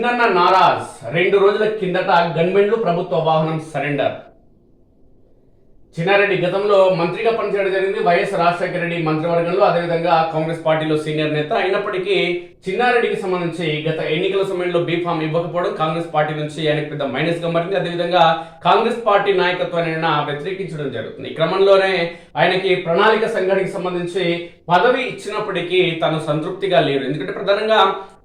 చిన్నన్న నారాజ్. రెండు రోజుల కిందట గన్మెన్లు ప్రభుత్వ వాహనం సరెండర్. చిన్నారెడ్డి గతంలో మంత్రిగా పనిచేయడం జరిగింది. వైఎస్ రాజశేఖర రెడ్డి మంత్రివర్గంలో అదేవిధంగా కాంగ్రెస్ పార్టీలో సీనియర్ నేత అయినప్పటికీ చిన్నారెడ్డికి సంబంధించి గత ఎన్నికల సమయంలో బీఫామ్ ఇవ్వకపోవడం కాంగ్రెస్ పార్టీ నుంచి ఆయనకు పెద్ద మైనస్గా మారింది. అదేవిధంగా కాంగ్రెస్ పార్టీ నాయకత్వాన్ని వ్యతిరేకించడం జరుగుతుంది. ఈ క్రమంలోనే ఆయనకి ప్రణాళిక సంఘటనకి సంబంధించి పదవి ఇచ్చినప్పటికీ తను సంతృప్తిగా లేరు. ఎందుకంటే ప్రధానంగా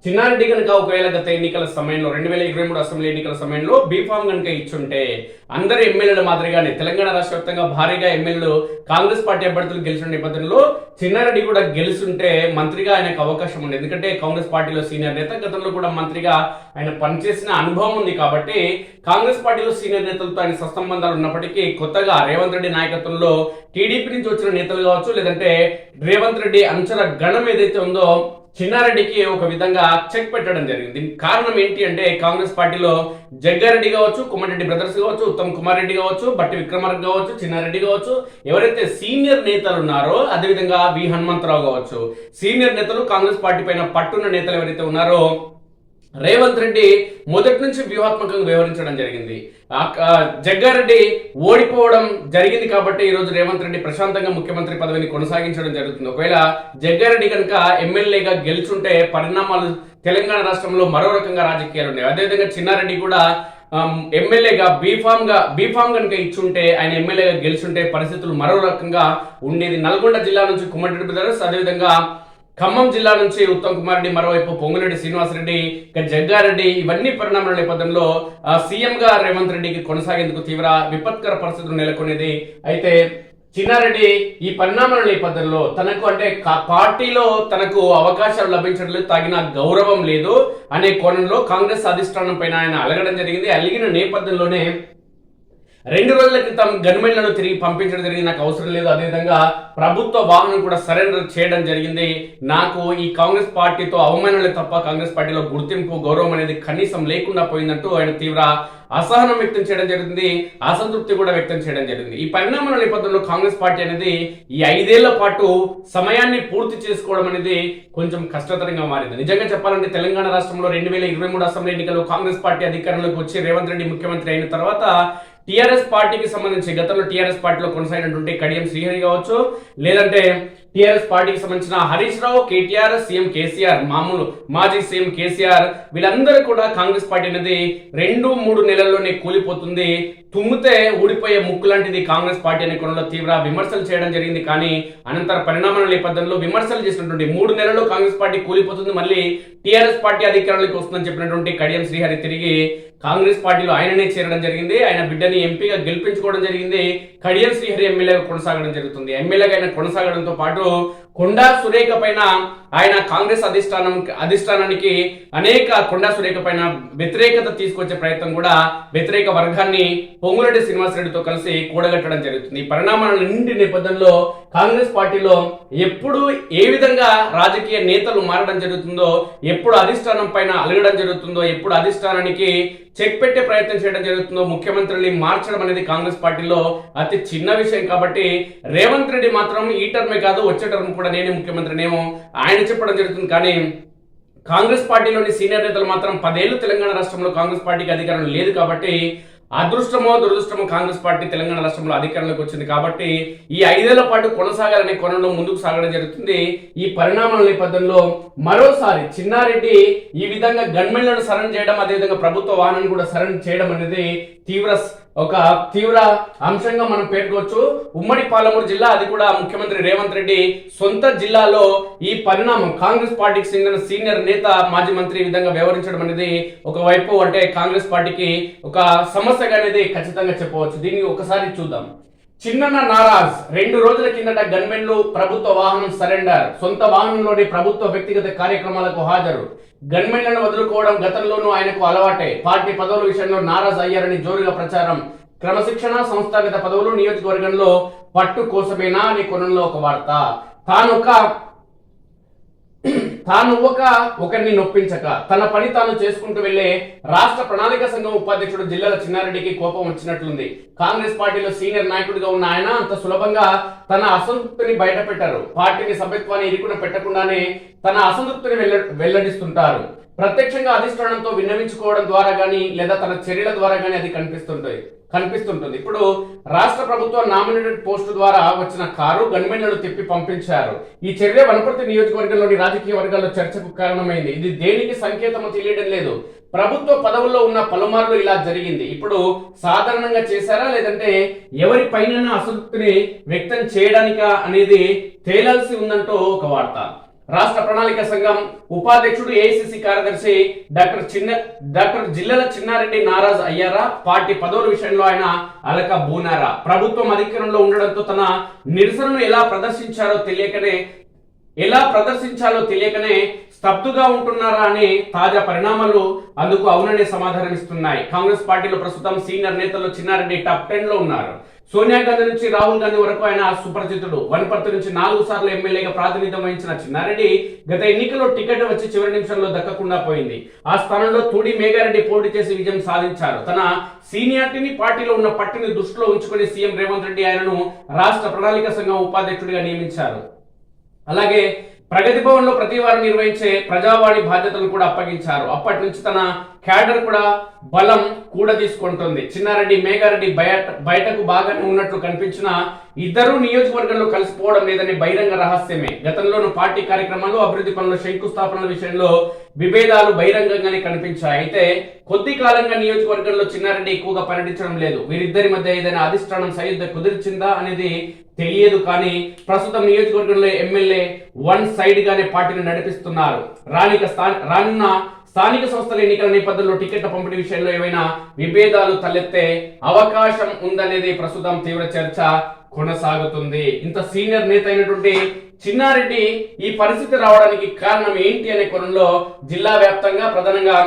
చిన్నారెడ్డి కనుక ఒకవేళ గత ఎన్నికల సమయంలో రెండు వేల ఇరవై మూడు అసెంబ్లీ ఎన్నికల సమయంలో బీఫామ్ కనుక ఇచ్చుంటే అందరు ఎమ్మెల్యేల మాదిరిగానే తెలంగాణ రాష్ట్ర వ్యాప్తంగా భారీగా ఎమ్మెల్యేలు కాంగ్రెస్ పార్టీ అభ్యర్థులు గెలిచిన నేపథ్యంలో చిన్నారెడ్డి కూడా గెలుచుంటే మంత్రిగా ఆయనకు అవకాశం ఉంది. ఎందుకంటే కాంగ్రెస్ పార్టీలో సీనియర్ నేత గతంలో కూడా మంత్రిగా ఆయన పనిచేసిన అనుభవం ఉంది కాబట్టి కాంగ్రెస్ పార్టీలో సీనియర్ నేతలతో ఆయన సత్సంబంధాలు ఉన్నప్పటికీ కొత్తగా రేవంత్ రెడ్డి నాయకత్వంలో టీడీపీ నుంచి వచ్చిన నేతలు కావచ్చు లేదంటే రేవంత్ రెడ్డి అంచనా గణం ఏదైతే ఉందో చిన్నారెడ్డికి ఒక విధంగా చెక్ పెట్టడం జరిగింది. కారణం ఏంటి అంటే కాంగ్రెస్ పార్టీలో జగ్గారెడ్డి కావచ్చు కుమ్మరెడ్డి బ్రదర్స్ కావచ్చు ఉత్తమ్ కుమార్ రెడ్డి కావచ్చు బట్టి విక్రమార్క కావచ్చు చిన్నారెడ్డి కావచ్చు ఎవరైతే సీనియర్ నేతలు ఉన్నారో అదేవిధంగా వి హనుమంతరావు కావచ్చు సీనియర్ నేతలు కాంగ్రెస్ పార్టీ పైన పట్టున్న నేతలు ఎవరైతే ఉన్నారో రేవంత్ రెడ్డి మొదటి నుంచి వ్యూహాత్మకంగా వ్యవహరించడం జరిగింది. జగ్గారెడ్డి ఓడిపోవడం జరిగింది కాబట్టి ఈ రోజు రేవంత్ రెడ్డి ప్రశాంతంగా ముఖ్యమంత్రి పదవిని కొనసాగించడం జరుగుతుంది. ఒకవేళ జగ్గారెడ్డి కనుక ఎమ్మెల్యేగా గెలుచుంటే పరిణామాలు తెలంగాణ రాష్ట్రంలో మరో రకంగా రాజకీయాలు ఉన్నాయి. అదేవిధంగా చిన్నారెడ్డి కూడా ఎమ్మెల్యేగా బీఫామ్గా బీఫామ్ కనుక ఇచ్చుంటే ఆయన ఎమ్మెల్యేగా గెలుచుంటే పరిస్థితులు మరో రకంగా ఉండేది. నల్గొండ జిల్లా నుంచి కుమ్మరెడ్డి బ్రదర్స్ అదేవిధంగా ఖమ్మం జిల్లా నుంచి ఉత్తమ్ కుమార్ రెడ్డి మరోవైపు పొంగురెడ్డి శ్రీనివాసరెడ్డి ఇక జగ్గారెడ్డి ఇవన్నీ పరిణామాల నేపథ్యంలో సీఎం గా రేవంత్ రెడ్డికి కొనసాగేందుకు తీవ్ర విపత్కర పరిస్థితులు నెలకొనేది. అయితే చిన్నారెడ్డి ఈ పరిణామాల నేపథ్యంలో తనకు అంటే పార్టీలో తనకు అవకాశాలు లభించడం లేదు తగిన గౌరవం లేదు అనే కోణంలో కాంగ్రెస్ అధిష్టానం పైన ఆయన అలగడం జరిగింది. అలిగిన నేపథ్యంలోనే రెండు రోజుల క్రితం గన్మెన్లను తిరిగి పంపించడం జరిగింది. నాకు అవసరం లేదు. అదేవిధంగా ప్రభుత్వ వాహనం కూడా సరెండర్ చేయడం జరిగింది. నాకు ఈ కాంగ్రెస్ పార్టీతో అవమానాలే తప్ప కాంగ్రెస్ పార్టీలో గుర్తింపు గౌరవం అనేది కనీసం లేకుండా పోయిందంటూ ఆయన తీవ్ర అసహనం వ్యక్తం చేయడం జరిగింది. అసంతృప్తి కూడా వ్యక్తం చేయడం జరిగింది. ఈ పరిణామాల నేపథ్యంలో కాంగ్రెస్ పార్టీ అనేది ఈ ఐదేళ్ళ పాటు సమయాన్ని పూర్తి చేసుకోవడం అనేది కొంచెం కష్టతరంగా మారింది. నిజంగా చెప్పాలంటే తెలంగాణ రాష్ట్రంలో రెండు వేల ఇరవై మూడు అసెంబ్లీ ఎన్నికల్లో కాంగ్రెస్ పార్టీ అధికారంలోకి వచ్చి రేవంత్ రెడ్డి ముఖ్యమంత్రి అయిన తర్వాత టిఆర్ఎస్ పార్టీకి సంబంధించి గతంలో టిఆర్ఎస్ పార్టీలో కొనసాగినటువంటి కడియం శ్రీహరి కావచ్చు లేదంటే టిఆర్ఎస్ పార్టీకి సంబంధించిన Harish Rao KTR CM KCR మామూలు మాజీ సీఎం కేసీఆర్ వీళ్ళందరూ కూడా కాంగ్రెస్ పార్టీ అనేది రెండు మూడు నెలల్లోనే కూలిపోతుంది. తుమ్మితే ఊడిపోయే ముక్కు లాంటిది కాంగ్రెస్ పార్టీ అనే కోణంలో తీవ్ర విమర్శలు చేయడం జరిగింది. కానీ అనంతర పరిణామాల నేపథ్యంలో విమర్శలు చేసినటువంటి మూడు నెలల్లో కాంగ్రెస్ పార్టీ కూలిపోతుంది. మళ్ళీ టీఆర్ఎస్ పార్టీ అధికారంలోకి వస్తుందని చెప్పినటువంటి కడియం శ్రీహరి తిరిగి కాంగ్రెస్ పార్టీలో ఆయననే చేరడం జరిగింది. ఆయన బిడ్డని ఎంపీగా గెలిపించుకోవడం జరిగింది. కడియం శ్రీహరి ఎమ్మెల్యేగా కొనసాగడం జరుగుతుంది. ఎమ్మెల్యేగా ఆయన కొనసాగడంతో పాటు కొండా సురేఖ పైన ఆయన కాంగ్రెస్ అధిష్టానం అధిష్టానానికి అనేక కొండా సురేఖ పైన వ్యతిరేకత తీసుకొచ్చే ప్రయత్నం కూడా వ్యతిరేక వర్గాన్ని పొంగురెడ్డి శ్రీనివాసరెడ్డితో కలిసి కూడగట్టడం జరుగుతుంది. ఈ నిండి నేపథ్యంలో కాంగ్రెస్ పార్టీలో ఎప్పుడు ఏ విధంగా రాజకీయ నేతలు మారడం జరుగుతుందో ఎప్పుడు అధిష్టానం పైన అలగడం జరుగుతుందో ఎప్పుడు అధిష్టానానికి చెక్ పెట్టే ప్రయత్నం చేయడం జరుగుతుందో ముఖ్యమంత్రిని మార్చడం అనేది కాంగ్రెస్ పార్టీలో అతి చిన్న విషయం కాబట్టి రేవంత్ రెడ్డి మాత్రం ఈ టర్మే కాదు వచ్చే టర్మ్ కూడా నేనే ముఖ్యమంత్రినేమో ఆయన చెప్పడం జరుగుతుంది. కానీ కాంగ్రెస్ పార్టీలోని సీనియర్ నేతలు మాత్రం పదేళ్ళు తెలంగాణ రాష్ట్రంలో కాంగ్రెస్ పార్టీకి అధికారం లేదు కాబట్టి అదృష్టమో దురదృష్టమో కాంగ్రెస్ పార్టీ తెలంగాణ రాష్ట్రంలో అధికారంలోకి వచ్చింది కాబట్టి ఈ ఐదేళ్ళ పాటు కొనసాగాలనే కోణంలో ముందుకు సాగడం జరుగుతుంది. ఈ పరిణామాల నేపథ్యంలో మరోసారి చిన్నారెడ్డి ఈ విధంగా గన్మెన్లను సరణ్ చేయడం అదేవిధంగా ప్రభుత్వ వాహనాన్ని కూడా సరణ్ చేయడం అనేది తీవ్ర ఒక తీవ్ర అంశంగా మనం పేర్కొచ్చు ఉమ్మడి పాలమూరు జిల్లా అది కూడా ముఖ్యమంత్రి రేవంత్ రెడ్డి సొంత జిల్లాలో ఈ పరిణామం కాంగ్రెస్ పార్టీకి చెందిన సీనియర్ నేత మాజీ మంత్రి ఈ విధంగా వ్యవహరించడం అనేది ఒకవైపు అంటే కాంగ్రెస్ పార్టీకి ఒక సమస్యగా అనేది ఖచ్చితంగా చెప్పవచ్చు. దీన్ని ఒకసారి చూద్దాం. చిన్నన్న నారాజ్ రెండు రోజుల కిందట గన్మెన్లు ప్రభుత్వ వాహనం సరెండర్. సొంత వాహనంలోని ప్రభుత్వ వ్యక్తిగత కార్యక్రమాలకు హాజరు. గన్మెన్లను వదులుకోవడం గతంలోనూ ఆయనకు అలవాటే. పార్టీ పదవుల విషయంలో నారాజ్ అయ్యారని జోరుగా ప్రచారం. క్రమశిక్షణ సంస్థాగత పదవులు నియోజకవర్గంలో పట్టు కోసమేనా అనే కొనంలో ఒక వార్త. తాను ఒక తాను ఒక ఒకరిని నొప్పించక తన పని తాను చేసుకుంటూ వెళ్ళే రాష్ట్ర ప్రణాళిక సంఘం ఉపాధ్యక్షుడు జిల్లాల చిన్నారెడ్డికి కోపం వచ్చినట్లుంది. కాంగ్రెస్ పార్టీలో సీనియర్ నాయకుడిగా ఉన్న ఆయన అంత సులభంగా తన అసంతృప్తిని బయట పెట్టారు పార్టీని సభ్యత్వాన్ని ఇరుకున పెట్టకుండానే తన అసంతృప్తిని వెల్ల వెల్లడిస్తుంటారు. ప్రత్యక్షంగా అధిష్టానంతో విన్నవించుకోవడం ద్వారా కానీ లేదా తన చర్యల ద్వారా కానీ అది కనిపిస్తుంటుంది కనిపిస్తుంటుంది. ఇప్పుడు రాష్ట్ర ప్రభుత్వం నామినేటెడ్ పోస్టు ద్వారా వచ్చిన కారు గన్మెన్లను తిప్పి పంపించారు. ఈ చర్య వనపర్తి నియోజకవర్గంలోని రాజకీయ వర్గాల్లో చర్చకు కారణమైంది. ఇది దేనికి సంకేతమో తెలియడం లేదు. ప్రభుత్వ పదవుల్లో ఉన్న పలుమార్లు ఇలా జరిగింది. ఇప్పుడు సాధారణంగా చేశారా లేదంటే ఎవరి పైన అసంతృప్తిని వ్యక్తం చేయడానికా అనేది తేలాల్సి ఉందంటూ ఒక వార్త. రాష్ట్ర ప్రణాళిక సంఘం ఉపాధ్యక్షుడు ఏఐసిసి కార్యదర్శి డాక్టర్ చిన్న డాక్టర్ జిల్లల చిన్నారెడ్డి నారాజ్ అయ్యారా? పార్టీ పదవుల విషయంలో ఆయన అలక బూనారా? ప్రభుత్వం అధికారంలో ఉండడంతో తన నిరసనను ఎలా ప్రదర్శించారో తెలియకనే ఎలా ప్రదర్శించాలో తెలియకనే స్తబ్దుగా ఉంటున్నారా అనే తాజా పరిణామాలు అందుకు అవుననే సమాధానం ఇస్తున్నాయి కాంగ్రెస్ పార్టీలో ప్రస్తుతం సీనియర్ నేతలు చిన్నారెడ్డి టాప్ టెన్లో ఉన్నారు. సోనియా గాంధీ నుంచి రాహుల్ గాంధీ వరకు ఆయన సుపరిచితుడు. వనపర్తి నుంచి నాలుగు సార్లు ఎమ్మెల్యేగా ప్రాతినిధ్యం వహించిన చిన్నారెడ్డి గత ఎన్నికల్లో టికెట్ వచ్చి చివరి నిమిషంలో దక్కకుండా పోయింది. ఆ స్థానంలో తూడి మేఘారెడ్డి పోటీ చేసి విజయం సాధించారు. తన సీనియారిటీని పార్టీలో ఉన్న పట్టిని దృష్టిలో ఉంచుకొని సీఎం రేవంత్ రెడ్డి ఆయనను రాష్ట్ర ప్రణాళిక సంఘం ఉపాధ్యక్షుడిగా నియమించారు. అలాగే ప్రగతి భవన్లో ప్రతి వారం నిర్వహించే ప్రజావాణి బాధ్యతలు కూడా అప్పగించారు. అప్పటి నుంచి తన క్యాడర్ కూడా బలం కూడా తీసుకుంటుంది చిన్నారెడ్డి మేఘారెడ్డి బయట బయటకు బాగానే ఉన్నట్లు కనిపించిన ఇద్దరు నియోజకవర్గంలో కలిసిపోవడం లేదని బహిరంగ రహస్యమే. గతంలోనూ పార్టీ కార్యక్రమాలు అభివృద్ధి పనుల శంకుస్థాపనల విషయంలో విభేదాలు బహిరంగంగానే కనిపించాయి. అయితే కొద్ది కాలంగా నియోజకవర్గంలో చిన్నారెడ్డి ఎక్కువగా పర్యటించడం లేదు. వీరిద్దరి మధ్య ఏదైనా అధిష్టానం సయుద్ధ కుదిర్చిందా అనేది తెలియదు కానీ ప్రస్తుతం నియోజకవర్గంలో ఎమ్మెల్యే వన్ సైడ్ గానే పార్టీని నడిపిస్తున్నారు. రానిక స్థాన రానున్న స్థానిక సంస్థల ఎన్నికల నేపథ్యంలో టికెట్ల పంపిణీ విషయంలో ఏమైనా విభేదాలు తలెత్తే అవకాశం ఉందనేది ప్రస్తుతం తీవ్ర చర్చ కొనసాగుతుంది. ఇంత సీనియర్ నేత అయినటువంటి చిన్నారెడ్డి ఈ పరిస్థితి రావడానికి కారణం ఏంటి అనే కోణంలో జిల్లా వ్యాప్తంగా ప్రధానంగా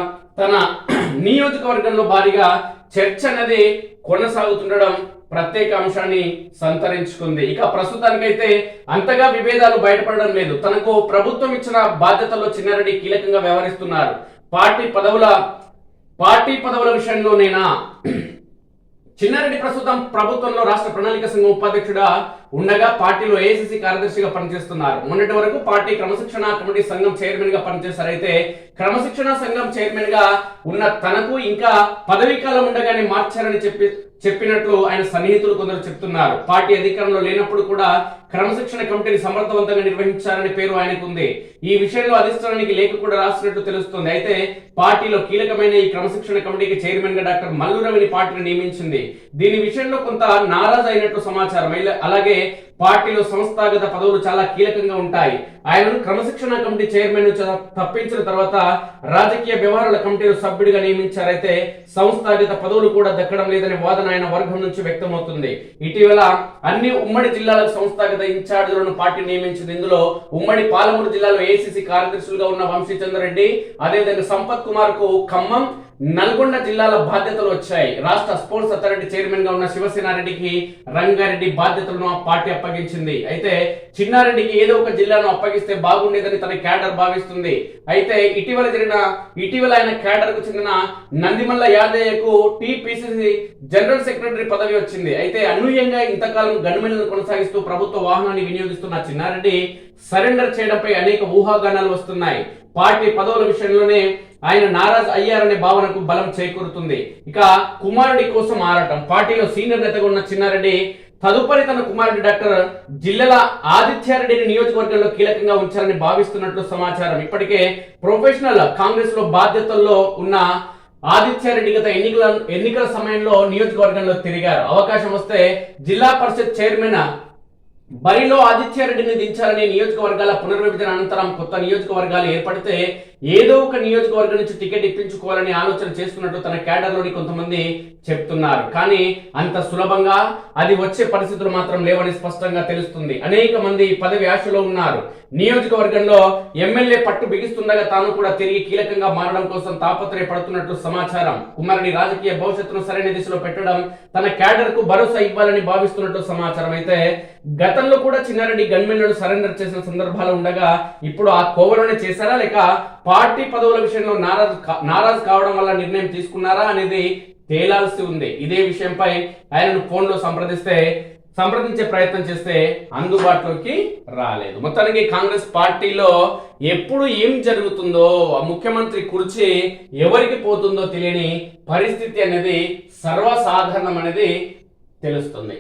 తన నియోజకవర్గంలో భారీగా చర్చ అనేది కొనసాగుతుండడం ప్రత్యేక అంశాన్ని సంతరించుకుంది. ఇక ప్రస్తుతానికైతే అంతగా విభేదాలు బయటపడడం లేదు. తనకు ప్రభుత్వం ఇచ్చిన బాధ్యతల్లో చిన్నారెడ్డి కీలకంగా వ్యవహరిస్తున్నారు. పార్టీ పదవుల పార్టీ పదవుల విషయంలోనేనా చిన్నారెడ్డి ప్రస్తుతం ప్రభుత్వంలో రాష్ట్ర ప్రణాళిక సంఘం ఉపాధ్యక్షుడా ఉండగా పార్టీలో ఏసీసీ కార్యదర్శిగా పనిచేస్తున్నారు. మొన్నటి వరకు పార్టీ క్రమశిక్షణ కమిటీ సంఘం చైర్మన్గా పనిచేశారు. అయితే క్రమశిక్షణ సంఘం చైర్మన్గా ఉన్న తనకు ఇంకా పదవీ కాలం ఉండగానే మార్చారని చెప్పి చెప్పినట్లు ఆయన సన్నిహితులు కొందరు చెప్తున్నారు. పార్టీ అధికారంలో లేనప్పుడు కూడా క్రమశిక్షణ కమిటీని సమర్థవంతంగా నిర్వహించారనే పేరు ఆయనకు ఉంది. ఈ విషయంలో అధిష్టానానికి లేఖ కూడా రాసినట్టు తెలుస్తుంది. అయితే పార్టీలో కీలకమైన ఈ క్రమశిక్షణ కమిటీకి చైర్మన్గా డాక్టర్ మల్లు రవిని పార్టీని నియమించింది. దీని విషయంలో కొంత నారాజ్ అయినట్టు సమాచారం. అలాగే పార్టీలో సంస్థాగత పదవులు చాలా కీలకంగా ఉంటాయి. ఆయనను క్రమశిక్షణ కమిటీ చైర్మన్ తప్పించిన తర్వాత రాజకీయ వ్యవహారాల కమిటీలో సభ్యుడిగా నియమించారైతే సంస్థాగత పదవులు కూడా దక్కడం లేదనే వాదన ఆయన వర్గం నుంచి వ్యక్తమవుతుంది. ఇటీవల అన్ని ఉమ్మడి జిల్లాలకు సంస్థాగత ఇన్ఛార్జీలను పార్టీ నియమించింది. ఇందులో ఉమ్మడి పాలమూరు జిల్లాలో ఏసీసీ కార్యదర్శులుగా ఉన్న వంశీచంద్ర రెడ్డి అదేవిధంగా సంపత్ కుమార్కు ఖమ్మం నల్గొండ జిల్లాల బాధ్యతలు వచ్చాయి. రాష్ట్ర స్పోర్ట్స్ అథారిటీ చైర్మన్గా ఉన్న శివసేనారెడ్డికి రంగారెడ్డి బాధ్యతలను ఆ పార్టీ అప్పగించింది. అయితే చిన్నారెడ్డికి ఏదో ఒక జిల్లాను అప్పగిస్తే బాగుండేదని తన క్యాడర్ భావిస్తుంది. అయితే ఇటీవల జరిగిన ఇటీవల ఆయన క్యాడర్కు చెందిన నందిమల్ల యాదయ్యకు టిపిసిసి జనరల్ సెక్రటరీ పదవి వచ్చింది. అయితే అనూహ్యంగా ఇంతకాలం గనుమెలను కొనసాగిస్తూ ప్రభుత్వ వాహనాన్ని వినియోగిస్తున్న చిన్నారెడ్డి సరెండర్ చేయడంపై అనేక ఊహాగానాలు వస్తున్నాయి. పార్టీ పదవుల విషయంలోనే ఆయన నారాజ్ అయ్యారనే భావనకు బలం చేకూరుతుంది. ఇక కుమారుడి కోసం ఆరాటం. పార్టీలో సీనియర్ నేతగా ఉన్న చిన్నారెడ్డి తదుపరి తన కుమారుడు డాక్టర్ జిల్లల ఆదిత్యారెడ్డిని నియోజకవర్గంలో కీలకంగా ఉంచాలని భావిస్తున్నట్లు సమాచారం. ఇప్పటికే ప్రొఫెషనల్ కాంగ్రెస్లో బాధ్యతల్లో ఉన్న ఆదిత్యారెడ్డి గత ఎన్నికల ఎన్నికల సమయంలో నియోజకవర్గంలో తిరిగారు. అవకాశం వస్తే జిల్లా పరిషత్ చైర్మన్ బరిలో ఆదిత్యారెడ్డిని దించాలని నియోజకవర్గాల పునర్విభజన అనంతరం కొత్త నియోజకవర్గాలు ఏర్పడితే ఏదో ఒక నియోజకవర్గం నుంచి టికెట్ ఇప్పించుకోవాలని ఆలోచన చేస్తున్నట్టు తన క్యాడర్లోని కొంతమంది చెప్తున్నారు. కానీ అంత సులభంగా అది వచ్చే పరిస్థితులు మాత్రం లేవని స్పష్టంగా తెలుస్తుంది. అనేక మంది పదవి ఆశలో ఉన్నారు. నియోజకవర్గంలో ఎమ్మెల్యే పట్టు బిగిస్తుండగా తాను కూడా తిరిగి కీలకంగా మారడం కోసం తాపత్రయపడుతున్నట్లు సమాచారం. కుమారుని రాజకీయ భవిష్యత్తును సరైన దిశలో పెట్టడం తన క్యాడర్కు భరోసా ఇవ్వాలని భావిస్తున్నట్టు సమాచారం. అయితే గతంలో కూడా చిన్నారెడ్డి గన్మెన్లను సరెండర్ చేసిన సందర్భాలు ఉండగా ఇప్పుడు ఆ కోవలోనే చేశారా లేక పార్టీ పదవుల విషయంలో నారాజ్ నారాజ్ కావడం వల్ల నిర్ణయం తీసుకున్నారా అనేది తేలాల్సి ఉంది. ఇదే విషయంపై ఆయనను ఫోన్లో సంప్రదిస్తే సంప్రదించే ప్రయత్నం చేస్తే అందుబాటులోకి రాలేదు. మొత్తానికి కాంగ్రెస్ పార్టీలో ఎప్పుడు ఏం జరుగుతుందో ఆ ముఖ్యమంత్రి కుర్చీ ఎవరికి పోతుందో తెలియని పరిస్థితి అనేది సర్వసాధారణం అనేది తెలుస్తుంది.